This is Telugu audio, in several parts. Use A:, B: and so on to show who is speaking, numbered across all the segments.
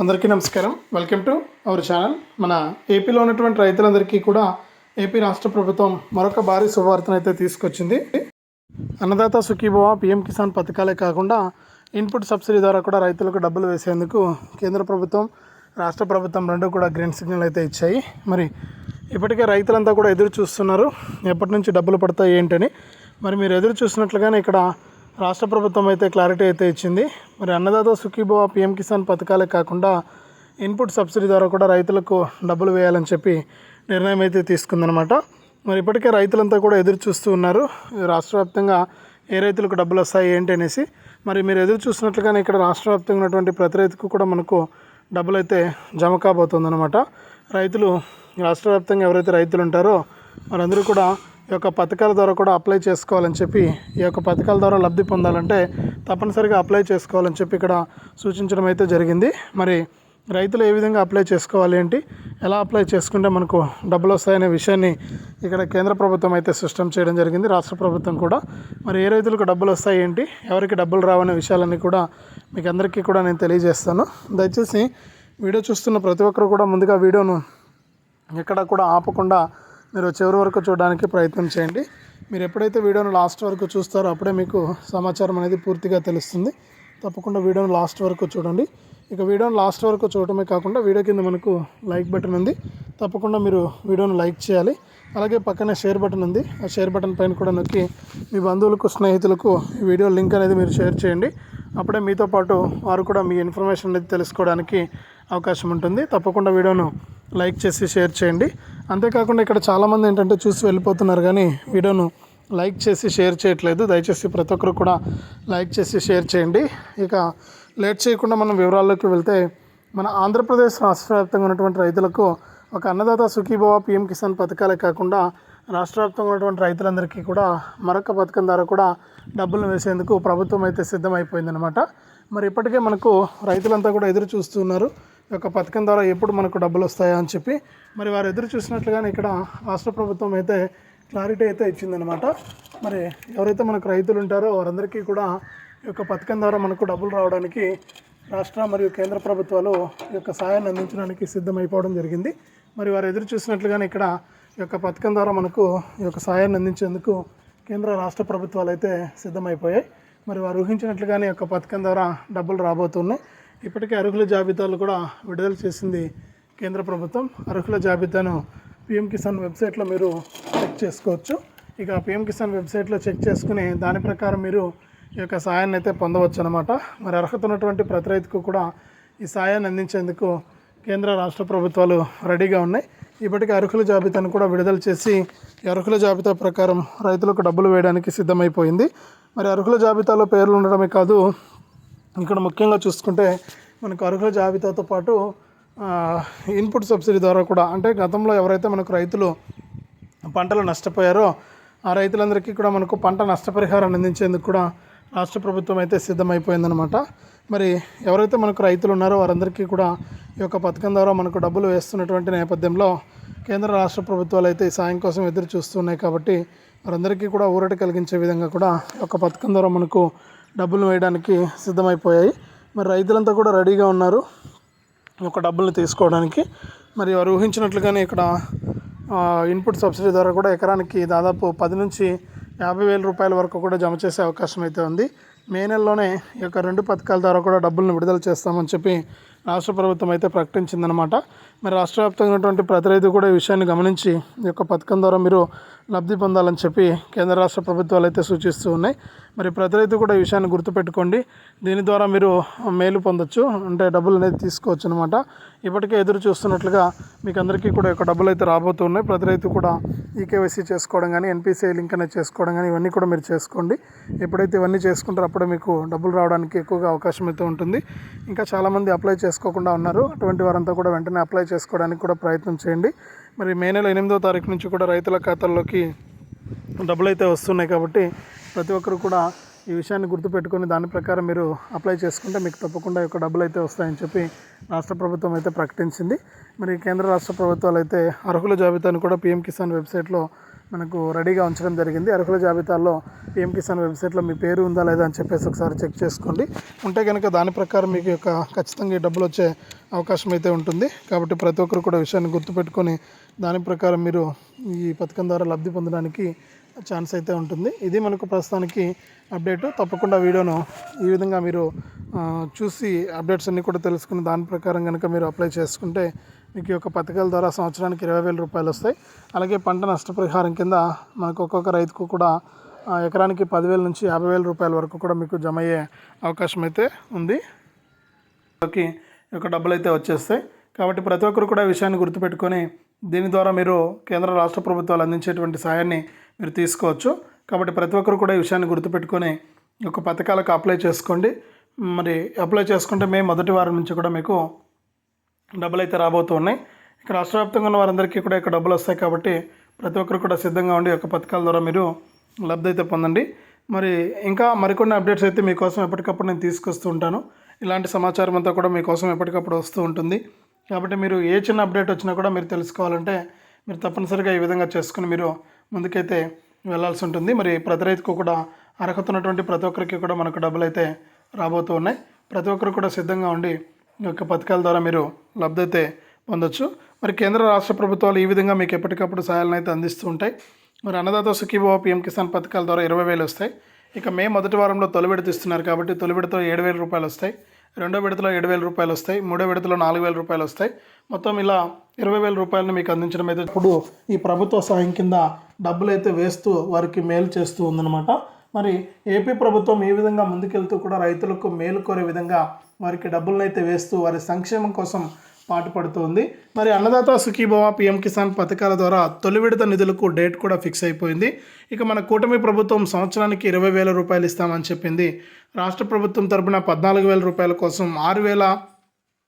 A: అందరికీ నమస్కారం. వెల్కమ్ టు అవర్ ఛానల్ మన ఏపీలో ఉన్నటువంటి రైతులందరికీ కూడా ఏపీ రాష్ట్ర ప్రభుత్వం మరొక భారీ శుభవార్తను అయితే తీసుకొచ్చింది. అన్నదాత సుఖీభవ పిఎం కిసాన్ పథకాలే కాకుండా ఇన్పుట్ సబ్సిడీ ద్వారా కూడా రైతులకు డబ్బులు వేసేందుకు కేంద్ర ప్రభుత్వం రాష్ట్ర ప్రభుత్వం రెండు కూడా గ్రీన్ సిగ్నల్ అయితే ఇచ్చాయి. మరి ఇప్పటికే రైతులంతా కూడా ఎదురు చూస్తున్నారు. ఎప్పటి నుంచి డబ్బులు పడతాయి ఏంటని. మరి మీరు ఎదురు చూసినట్లుగానే ఇక్కడ రాష్ట్ర ప్రభుత్వం అయితే క్లారిటీ అయితే ఇచ్చింది. మరి అన్నదాత సుఖీభవ పిఎం కిసాన్ పథకాలే కాకుండా ఇన్పుట్ సబ్సిడీ ద్వారా కూడా రైతులకు డబ్బులు వేయాలని చెప్పి నిర్ణయం అయితే తీసుకుందనమాట మరి ఇప్పటికే రైతులంతా కూడా ఎదురు చూస్తూ ఉన్నారు. రాష్ట్ర వ్యాప్తంగా ఏ రైతులకు డబ్బులు వస్తాయి ఏంటి అనేసి. మరి మీరు ఎదురు చూసినట్లుగానే ఇక్కడ రాష్ట్ర వ్యాప్తంగా ఉన్నటువంటి ప్రతి రైతుకు కూడా మనకు డబ్బులు అయితే జమ కాబోతుందన్నమాట. రైతులు రాష్ట్ర వ్యాప్తంగా ఎవరైతే రైతులు ఉంటారో వారందరూ కూడా ఈ యొక్క పథకాల ద్వారా కూడా అప్లై చేసుకోవాలని చెప్పి ఈ యొక్క పథకాల ద్వారా లబ్ధి పొందాలంటే తప్పనిసరిగా అప్లై చేసుకోవాలని చెప్పి ఇక్కడ సూచించడం అయితే జరిగింది. మరి రైతులు ఏ విధంగా అప్లై చేసుకోవాలి ఏంటి? ఎలా అప్లై చేసుకుంటే మనకు డబ్బులు వస్తాయనే విషయాన్ని ఇక్కడ కేంద్ర ప్రభుత్వం అయితే సిస్టమ్ చేయడం జరిగింది. రాష్ట్ర ప్రభుత్వం కూడా. మరి ఏ రైతులకు డబ్బులు వస్తాయి ఏంటి? ఎవరికి డబ్బులు రావనే విషయాలన్నీ కూడా మీకు అందరికీ కూడా నేను తెలియజేస్తాను. దయచేసి వీడియో చూస్తున్న ప్రతి ఒక్కరు కూడా ముందుగా వీడియోను ఎక్కడ కూడా ఆపకుండా మీరు చివరి వరకు చూడడానికి ప్రయత్నం చేయండి. మీరు ఎప్పుడైతే వీడియోను లాస్ట్ వరకు చూస్తారో అప్పుడే మీకు సమాచారం అనేది పూర్తిగా తెలుస్తుంది. తప్పకుండా వీడియోను లాస్ట్ వరకు చూడండి. ఇక వీడియోను లాస్ట్ వరకు చూడటమే కాకుండా వీడియో కింద మనకు లైక్ బటన్ ఉంది. తప్పకుండా మీరు వీడియోను లైక్ చేయాలి. అలాగే పక్కనే షేర్ బటన్ ఉంది. ఆ షేర్ బటన్ పైన కూడా నొక్కి మీ బంధువులకు స్నేహితులకు ఈ వీడియో లింక్ అనేది మీరు షేర్ చేయండి. అప్పుడే మీతో పాటు వారు కూడా మీ ఇన్ఫర్మేషన్ అనేది తెలుసుకోవడానికి అవకాశం ఉంటుంది. తప్పకుండా వీడియోను లైక్ చేసి షేర్ చేయండి. అంతేకాకుండా ఇక్కడ చాలామంది ఏంటంటే చూసి వెళ్ళిపోతున్నారు కానీ వీడియోను లైక్ చేసి షేర్ చేయట్లేదు. దయచేసి ప్రతి ఒక్కరు కూడా లైక్ చేసి షేర్ చేయండి. ఇక లేట్ చేయకుండా మనం వివరాల్లోకి వెళ్తే మన ఆంధ్రప్రదేశ్ రాష్ట్ర వ్యాప్తంగా ఉన్నటువంటి రైతులకు ఒక అన్నదాత సుఖీభవ పిఎం కిసాన్ పథకాలే కాకుండా రాష్ట్ర వ్యాప్తంగా ఉన్నటువంటి రైతులందరికీ కూడా మరొక పథకం ద్వారా కూడా డబ్బులు వేసేందుకు ప్రభుత్వం అయితే సిద్ధమైపోయిందనమాట మరి ఇప్పటికే మనకు రైతులంతా కూడా ఎదురు చూస్తున్నారు. యొక్క పథకం ద్వారా ఎప్పుడు మనకు డబ్బులు వస్తాయా అని చెప్పి మరి వారు ఎదురు చూసినట్లుగానే ఇక్కడ రాష్ట్ర ప్రభుత్వం అయితే క్లారిటీ అయితే ఇచ్చిందనమాట మరి ఎవరైతే మనకు రైతులు ఉంటారో వారందరికీ కూడా ఈ యొక్క పథకం ద్వారా మనకు డబ్బులు రావడానికి రాష్ట్ర మరియు కేంద్ర ప్రభుత్వాలు ఈ యొక్క సాయాన్ని అందించడానికి సిద్ధమైపోవడం జరిగింది. మరి వారు ఎదురు చూసినట్లుగానే ఇక్కడ ఈ యొక్క పథకం ద్వారా మనకు ఈ యొక్క సాయాన్ని అందించేందుకు కేంద్ర రాష్ట్ర ప్రభుత్వాలు అయితే సిద్ధమైపోయాయి. మరి వారు ఊహించినట్లుగానే ఈ యొక్క పథకం ద్వారా డబ్బులు రాబోతున్నాయి. ఇప్పటికే అర్హుల జాబితాలు కూడా విడుదల చేసింది కేంద్ర ప్రభుత్వం. అర్హుల జాబితాను పిఎం కిసాన్ వెబ్సైట్లో మీరు చెక్ చేసుకోవచ్చు. ఇక పిఎం కిసాన్ వెబ్సైట్లో చెక్ చేసుకుని దాని ప్రకారం మీరు ఈ యొక్క సాయాన్ని అయితే పొందవచ్చు అనమాట మరి అర్హత ఉన్నటువంటి ప్రతి రైతుకు కూడా ఈ సాయాన్ని అందించేందుకు కేంద్ర రాష్ట్ర ప్రభుత్వాలు రెడీగా ఉన్నాయి. ఇప్పటికే అర్హుల జాబితాను కూడా విడుదల చేసి ఈ అర్హుల జాబితా ప్రకారం రైతులకు డబ్బులు వేయడానికి సిద్ధమైపోయింది. మరి అర్హుల జాబితాలో పేర్లు ఉండడమే కాదు ఇక్కడ ముఖ్యంగా చూసుకుంటే మనకు అర్హుల జాబితాతో పాటు ఇన్పుట్ సబ్సిడీ ద్వారా కూడా అంటే గతంలో ఎవరైతే మనకు రైతులు పంటలు నష్టపోయారో ఆ రైతులందరికీ కూడా మనకు పంట నష్టపరిహారాన్ని అందించేందుకు కూడా రాష్ట్ర ప్రభుత్వం అయితే సిద్ధమైపోయిందనమాట మరి ఎవరైతే మనకు రైతులు ఉన్నారో వారందరికీ కూడా ఈ యొక్క పథకం ద్వారా మనకు డబ్బులు వేస్తున్నటువంటి నేపథ్యంలో కేంద్ర రాష్ట్ర ప్రభుత్వాలు అయితే ఈ సాయం కోసం ఎదురు చూస్తున్నాయి కాబట్టి వారందరికీ కూడా ఊరట కలిగించే విధంగా కూడా ఈ యొక్క పథకం ద్వారా మనకు డబ్బులు వేయడానికి సిద్ధమైపోయాయి. మరి రైతులంతా కూడా రెడీగా ఉన్నారు. ఒక డబ్బులు తీసుకోవడానికి. మరి వారు ఊహించినట్లుగానే ఇక్కడ ఇన్పుట్ సబ్సిడీ ద్వారా కూడా ఎకరానికి దాదాపు పది నుంచి యాభై వేల రూపాయల వరకు కూడా జమ చేసే అవకాశం అయితే ఉంది. మే నెలలోనే ఈ యొక్క రెండు పథకాల ద్వారా కూడా డబ్బులను విడుదల చేస్తామని చెప్పి రాష్ట్ర ప్రభుత్వం అయితే ప్రకటించిందనమాట మరి రాష్ట్ర వ్యాప్తంగా ఉన్నటువంటి ప్రతి రైతు కూడా ఈ విషయాన్ని గమనించి ఈ యొక్క పథకం ద్వారా మీరు లబ్ధి పొందాలని చెప్పి కేంద్ర రాష్ట్ర ప్రభుత్వాలు అయితే సూచిస్తూ ఉన్నాయి. మరి ప్రతి రైతు కూడా ఈ విషయాన్ని గుర్తుపెట్టుకోండి. దీని ద్వారా మీరు మేలు పొందొచ్చు. అంటే డబ్బులు అనేది తీసుకోవచ్చు అనమాట ఇప్పటికే ఎదురు చూస్తున్నట్లుగా మీకు అందరికీ కూడా ఒక యొక్క డబ్బులు అయితే రాబోతున్నాయి ప్రతి రైతు కూడా ఈకేవైసీ చేసుకోవడం కానీ ఎన్పిసిఐ లింక్ అనేది చేసుకోవడం కానీ ఇవన్నీ కూడా మీరు చేసుకోండి. ఎప్పుడైతే ఇవన్నీ చేసుకుంటారో అప్పుడే మీకు డబ్బులు రావడానికి ఎక్కువగా అవకాశం అయితే ఉంటుంది. ఇంకా చాలామంది అప్లై చేసుకోకుండా ఉన్నారు. అటువంటి వారంతా కూడా వెంటనే అప్లై చేసుకోవడానికి కూడా ప్రయత్నం చేయండి. మరి మే నెల ఎనిమిదో తారీఖు నుంచి కూడా రైతుల ఖాతాల్లోకి డబ్బులు అయితే వస్తున్నాయి కాబట్టి ప్రతి ఒక్కరు కూడా ఈ విషయాన్ని గుర్తుపెట్టుకొని దాని ప్రకారం మీరు అప్లై చేసుకుంటే మీకు తప్పకుండా యొక్క డబ్బులు అయితే వస్తాయని చెప్పి రాష్ట్ర ప్రభుత్వం అయితే ప్రకటించింది. మరి కేంద్ర రాష్ట్ర ప్రభుత్వాలు అయితే అర్హుల జాబితాను కూడా పీఎం కిసాన్ వెబ్సైట్లో మనకు రెడీగా ఉంచడం జరిగింది. అర్హుల జాబితాలో పిఎం కిసాన్ వెబ్సైట్లో మీ పేరు ఉందా లేదా అని చెప్పేసి ఒకసారి చెక్ చేసుకోండి. ఉంటే కనుక దాని ప్రకారం మీకు యొక్క ఖచ్చితంగా డబ్బులు వచ్చే అవకాశం అయితే ఉంటుంది. కాబట్టి ప్రతి ఒక్కరు కూడా విషయాన్ని గుర్తుపెట్టుకొని దాని ప్రకారం మీరు ఈ పథకం ద్వారా లబ్ధి పొందడానికి ఛాన్స్ అయితే ఉంటుంది. ఇది మనకు ప్రస్తుతానికి అప్డేట్. తప్పకుండా వీడియోను ఈ విధంగా మీరు చూసి అప్డేట్స్ అన్నీ కూడా తెలుసుకుని దాని ప్రకారం కనుక మీరు అప్లై చేసుకుంటే మీకు ఈ యొక్క పథకాల ద్వారా సంవత్సరానికి ఇరవై వేల రూపాయలు వస్తాయి. అలాగే పంట నష్టపరిహారం కింద మనకు ఒక్కొక్క రైతుకు కూడా ఎకరానికి పదివేల నుంచి యాభై వేల రూపాయల వరకు కూడా మీకు జమ అయ్యే అవకాశం అయితే ఉంది. ఈ యొక్క డబ్బులు అయితే వచ్చేస్తాయి. కాబట్టి ప్రతి ఒక్కరు కూడా విషయాన్ని గుర్తుపెట్టుకొని దీని ద్వారా మీరు కేంద్ర రాష్ట్ర ప్రభుత్వాలు అందించేటువంటి సాయాన్ని మీరు తీసుకోవచ్చు. కాబట్టి ప్రతి ఒక్కరు కూడా ఈ విషయాన్ని గుర్తుపెట్టుకొని ఈ యొక్క పథకాలకు అప్లై చేసుకోండి. మరి అప్లై చేసుకుంటే మే మొదటి వారం నుంచి కూడా మీకు డబ్బులు అయితే రాబోతూ ఉన్నాయి. ఇక రాష్ట్ర వ్యాప్తంగా ఉన్న వారందరికీ కూడా ఇక్కడ డబ్బులు వస్తాయి కాబట్టి ప్రతి ఒక్కరు కూడా సిద్ధంగా ఉండి ఒక యొక్క పథకాల ద్వారా మీరు లబ్ధి అయితే పొందండి. మరి ఇంకా మరికొన్ని అప్డేట్స్ అయితే మీకోసం ఎప్పటికప్పుడు నేను తీసుకొస్తూ ఉంటాను. ఇలాంటి సమాచారం అంతా కూడా మీకోసం ఎప్పటికప్పుడు వస్తూ ఉంటుంది. కాబట్టి మీరు ఏ చిన్న అప్డేట్ వచ్చినా కూడా మీరు తెలుసుకోవాలంటే మీరు తప్పనిసరిగా ఈ విధంగా చేసుకుని మీరు ముందుకైతే వెళ్ళాల్సి ఉంటుంది. మరి ప్రతి రైతుకు కూడా అర్హత ఉన్నటువంటి ప్రతి ఒక్కరికి కూడా మనకు డబ్బులు అయితే రాబోతూ ఉన్నాయి. ప్రతి ఒక్కరు కూడా సిద్ధంగా ఉండి యొక్క పథకాల ద్వారా మీరు లబ్ధి అయితే పొందొచ్చు. మరి కేంద్ర రాష్ట్ర ప్రభుత్వాలు ఈ విధంగా మీకు ఎప్పటికప్పుడు సహాయాలను అయితే అందిస్తూ ఉంటాయి. మరి అన్నదాత సుఖీభావ పిఎం కిసాన్ పథకాల ద్వారా ఇరవై వేలు వస్తాయి. ఇక మే మొదటి వారంలో తొలి విడత ఇస్తున్నారు కాబట్టి తొలి విడతలో ఏడు వేల రూపాయలు వస్తాయి. రెండో విడతలో ఏడు వేల రూపాయలు వస్తాయి. మూడో విడతలో నాలుగు వేల రూపాయలు వస్తాయి. మొత్తం ఇలా ఇరవై వేల రూపాయలను మీకు అందించడం అయితే ఇప్పుడు ఈ ప్రభుత్వ సాయం కింద డబ్బులు అయితే వేస్తూ వారికి మేలు చేస్తూ ఉందన్నమాట. మరి ఏపీ ప్రభుత్వం ఈ విధంగా ముందుకెళ్తూ కూడా రైతులకు మేలు కోరే విధంగా వారికి డబ్బులను అయితే వేస్తూ వారి సంక్షేమం కోసం పాటుపడుతోంది. మరి అన్నదాత సుఖీభవ పిఎం కిసాన్ పథకాల ద్వారా తొలి విడత నిధులకు డేట్ కూడా ఫిక్స్ అయిపోయింది. ఇక మన కూటమి ప్రభుత్వం సంవత్సరానికి ఇరవై వేల రూపాయలు ఇస్తామని చెప్పింది. రాష్ట్ర ప్రభుత్వం తరపున పద్నాలుగు వేల రూపాయల కోసం ఆరు వేల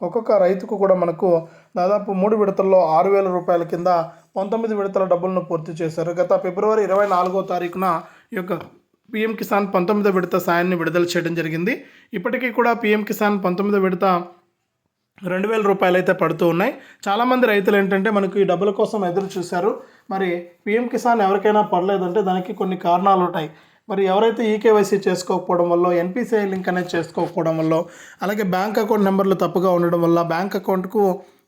A: ఒక్కొక్క రైతుకు కూడా మనకు దాదాపు మూడు విడతల్లో ఆరు వేల రూపాయల కింద పంతొమ్మిది విడతల డబ్బులను పూర్తి చేశారు. గత ఫిబ్రవరి ఇరవై నాలుగో తారీఖున ఈ యొక్క పిఎం కిసాన్ పంతొమ్మిదో విడత సాయాన్ని విడుదల చేయడం జరిగింది. ఇప్పటికీ కూడా పిఎం కిసాన్ పంతొమ్మిదో విడత రెండు వేల రూపాయలు అయితే పడుతూ ఉన్నాయి. చాలామంది రైతులు ఏంటంటే మనకు ఈ డబ్బుల కోసం ఎదురు చూశారు. మరి పిఎం కిసాన్ ఎవరికైనా పడలేదంటే దానికి కొన్ని కారణాలు ఉంటాయి. మరి ఎవరైతే ఈకేవైసీ చేసుకోకపోవడం వల్ల ఎన్పిసిఐ లింక్ అనేది చేసుకోకపోవడం వల్ల అలాగే బ్యాంక్ అకౌంట్ నెంబర్లు తప్పుగా ఉండడం వల్ల బ్యాంక్ అకౌంట్కు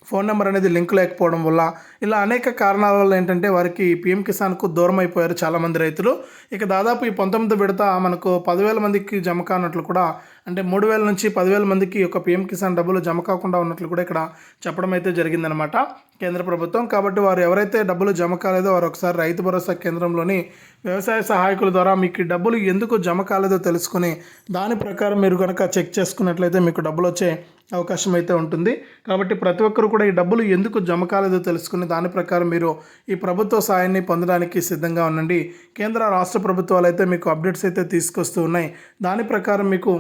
A: ఫోన్ నెంబర్ అనేది లింక్ లేకపోవడం వల్ల ఇలా అనేక కారణాల వల్ల ఏంటంటే వారికి పిఎం కిసాన్కు దూరం అయిపోయారు చాలామంది రైతులు. ఇక దాదాపు ఈ పంతొమ్మిది విడత మనకు పదివేల మందికి జమ కానట్లు కూడా అంటే మూడు వేల నుంచి పదివేల మందికి ఒక పిఎం కిసాన్ డబ్బులు జమ కాకుండా ఉన్నట్లు కూడా ఇక్కడ చెప్పడం అయితే జరిగిందనమాట కేంద్ర ప్రభుత్వం కాబట్టి వారు ఎవరైతే డబ్బులు జమ కాలేదో వారు ఒకసారి రైతు భరోసా కేంద్రంలోని వ్యవసాయ సహాయకుల ద్వారా మీకు డబ్బులు ఎందుకు జమ కాలేదో తెలుసుకుని దాని ప్రకారం మీరు కనుక చెక్ చేసుకున్నట్లయితే మీకు డబ్బులు వచ్చే అవకాశం అయితే ఉంటుంది. కాబట్టి ప్రతి ఒక్కరు కూడా ఈ డబ్బులు ఎందుకు జమ కాలేదో తెలుసుకుని దాని ప్రకారం మీరు ఈ ప్రభుత్వ సాయాన్ని పొందడానికి సిద్ధంగా ఉండండి. కేంద్ర రాష్ట్ర ప్రభుత్వాలు అయితే మీకు అప్డేట్స్ అయితే తీసుకొస్తూ ఉన్నాయి. దాని ప్రకారం మీకు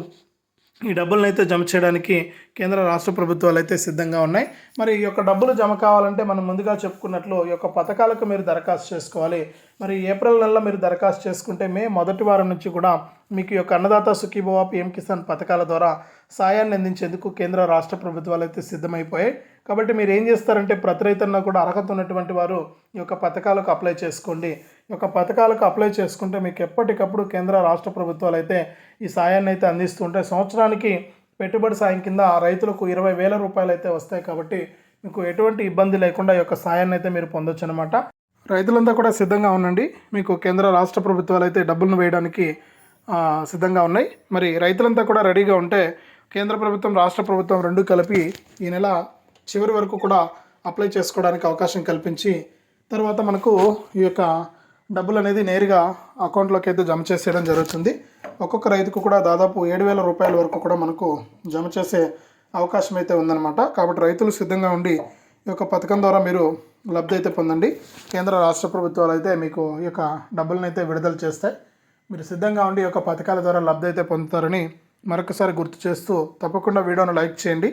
A: ఈ డబ్బులను అయితే జమ చేయడానికి కేంద్ర రాష్ట్ర ప్రభుత్వాలు అయితే సిద్ధంగా ఉన్నాయి. మరి ఈ యొక్క డబ్బులు జమ కావాలంటే మనం ముందుగా చెప్పుకున్నట్లు ఈ యొక్క పథకాలకు మీరు దరఖాస్తు చేసుకోవాలి. మరి ఏప్రిల్ నెలలో మీరు దరఖాస్తు చేసుకుంటే మే మొదటి వారం నుంచి కూడా మీకు ఈ యొక్క అన్నదాత సుఖీభవ పిఎం కిసాన్ పథకాల ద్వారా సాయాన్ని అందించేందుకు కేంద్ర రాష్ట్ర ప్రభుత్వాలు అయితే సిద్ధమైపోయాయి. కాబట్టి మీరు ఏం చేస్తారంటే ప్రతి రైతన్నా కూడా అర్హత ఉన్నటువంటి వారు ఈ యొక్క పథకాలకు అప్లై చేసుకోండి. ఈ యొక్క పథకాలకు అప్లై చేసుకుంటే మీకు ఎప్పటికప్పుడు కేంద్ర రాష్ట్ర ప్రభుత్వాలు అయితే ఈ సాయాన్ని అయితే అందిస్తుంటే సంవత్సరానికి పెట్టుబడి సాయం కింద రైతులకు ఇరవై వేల రూపాయలు అయితే వస్తాయి కాబట్టి మీకు ఎటువంటి ఇబ్బంది లేకుండా ఈ యొక్క సాయాన్ని అయితే మీరు పొందొచ్చు అనమాట రైతులంతా కూడా సిద్ధంగా ఉండండి. మీకు కేంద్ర రాష్ట్ర ప్రభుత్వాలు అయితే డబ్బులను వేయడానికి సిద్ధంగా ఉన్నాయి. మరి రైతులంతా కూడా రెడీగా ఉంటే కేంద్ర ప్రభుత్వం రాష్ట్ర ప్రభుత్వం రెండు కలిపి ఈ నెల చివరి వరకు కూడా అప్లై చేసుకోవడానికి అవకాశం కల్పించి తర్వాత మనకు ఈ యొక్క డబ్బులు అనేది నేరుగా అకౌంట్లోకి అయితే జమ చేసేయడం జరుగుతుంది. ఒక్కొక్క రైతుకు కూడా దాదాపు ఏడు వేల రూపాయల వరకు కూడా మనకు జమ చేసే అవకాశం అయితే ఉందన్నమాట. కాబట్టి రైతులు సిద్ధంగా ఉండి ఈ యొక్క పథకం ద్వారా మీరు లబ్ధి అయితే పొందండి. కేంద్ర రాష్ట్ర ప్రభుత్వాలు అయితే మీకు ఈ యొక్క డబ్బులను అయితే విడుదల చేస్తాయి. మీరు సిద్ధంగా ఉండి ఈ యొక్క పథకాల ద్వారా లబ్ధి అయితే పొందుతారని మరొకసారి గుర్తు చేస్తూ తప్పకుండా వీడియోను లైక్ చేయండి.